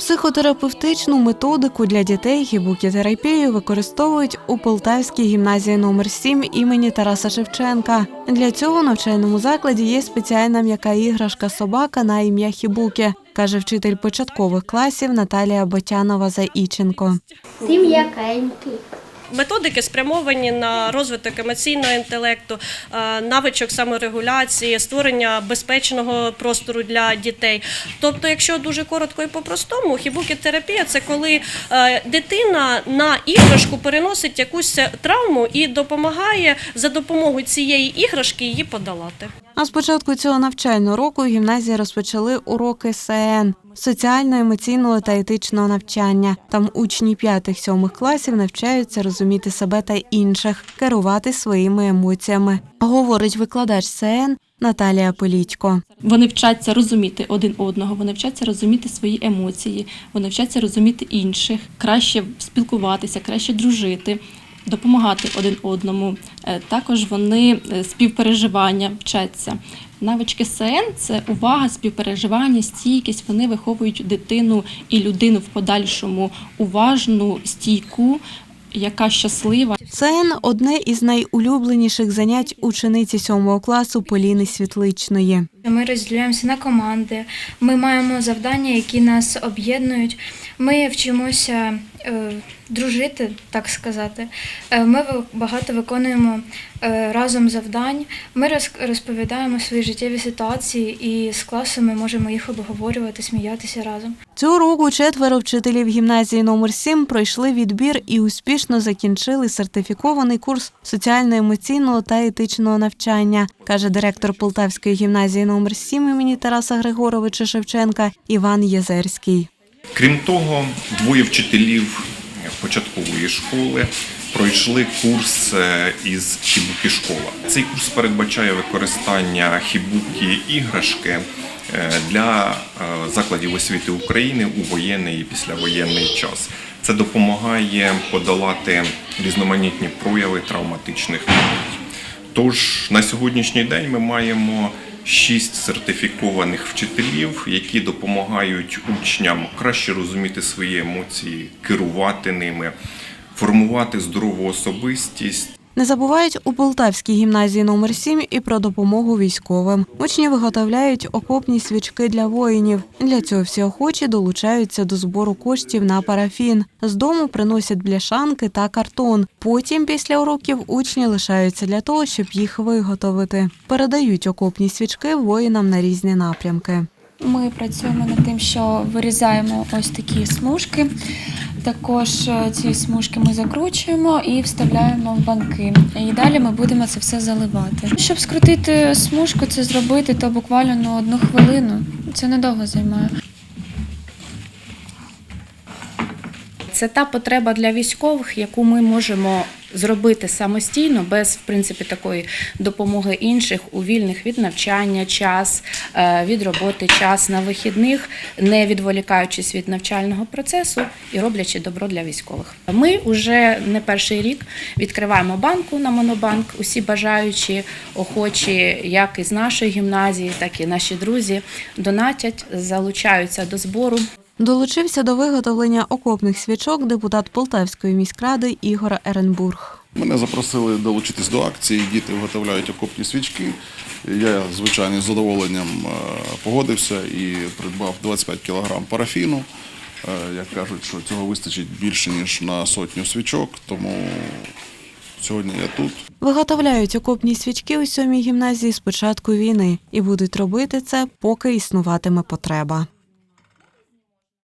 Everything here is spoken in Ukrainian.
Психотерапевтичну методику для дітей гібукітерапію використовують у Полтавській гімназії номер 7 імені Тараса Шевченка. Для цього навчальному закладі є спеціальна м'яка іграшка собака на ім'я Хібуки, каже вчитель початкових класів Наталія Ботянова Заїченко. Ти м'якенький. Методики спрямовані на розвиток емоційного інтелекту, е, навичок саморегуляції, створення безпечного простору для дітей. Тобто, якщо дуже коротко і по-простому, хібукітерапія – це коли е, дитина на іграшку переносить якусь травму і допомагає за допомогою цієї іграшки її подолати. А з початку цього навчального року гімназії розпочали уроки СН – соціально-емоційного та етичного навчання. Там учні 5-7 класів навчаються розуміти себе та інших, керувати своїми емоціями, говорить викладач СН Наталія Політько. Вони вчаться розуміти один одного, вони вчаться розуміти свої емоції, вони вчаться розуміти інших, краще спілкуватися, краще дружити, допомагати один одному. Е, Також вони е, співпереживання вчаться. Навички СН – це увага, співпереживання, стійкість. Вони виховують дитину і людину в подальшому уважну, стійку, яка щаслива. СН – одне із найулюбленіших занять учениці 7 класу Поліни Світличної. Ми розділяємося на команди. Ми маємо завдання, які нас об'єднують. Ми вчимося е, дружити, так сказати. Е, ми багато виконуємо е, разом завдань. Ми роз- розповідаємо свої життєві ситуації, і з класом ми можемо їх обговорювати, сміятися разом. Цього року четверо вчителів гімназії номер 7 пройшли відбір і успішно закінчили сертифікований курс соціально-емоційного та етичного навчання, каже директор Полтавської гімназії номер 7 імені Тараса Григоровича Шевченка Іван Єзерський. Крім того, двоє вчителів початкової школи пройшли курс е, із хібуки школа. Цей курс передбачає використання хібуки іграшки е, для е, закладів освіти України у воєнний і післявоєнний час. Це допомагає подолати різноманітні прояви травматичних. Тож на сьогоднішній день ми маємо шість сертифікованих вчителів, які допомагають учням краще розуміти свої емоції, керувати ними, формувати здорову особистість. Не забувають у Полтавській гімназії номер 7 і про допомогу військовим. Учні виготовляють окопні свічки для воїнів. Для цього всі охочі долучаються до збору коштів на парафін. З дому приносять бляшанки та картон. Потім, після уроків, учні лишаються для того, щоб їх виготовити. Передають окопні свічки воїнам на різні напрямки. Ми працюємо над тим, що вирізаємо ось такі смужки. Також е, ці смужки ми закручуємо і вставляємо в банки. І далі ми будемо це все заливати. Щоб скрутити смужку, це зробити, то буквально на одну хвилину. Це недовго займає. Це та потреба для військових, яку ми можемо зробити самостійно, без в принципі такої допомоги інших у вільних від навчання, час е, від роботи, час на вихідних, не відволікаючись від навчального процесу і роблячи добро для військових. Ми вже не перший рік відкриваємо банку на монобанк. Усі бажаючі, охочі, як із нашої гімназії, так і наші друзі донатять, залучаються до збору. Долучився до виготовлення окопних свічок депутат Полтавської міськради Ігор Еренбург. Мене запросили долучитись до акції. Діти виготовляють окопні свічки. Я, звичайно, з задоволенням е, погодився і придбав 25 кг парафіну. Е, Як кажуть, що цього вистачить більше ніж на сотню свічок, тому сьогодні я тут. Виготовляють окопні свічки у сьомій гімназії з початку війни і будуть робити це, поки існуватиме потреба.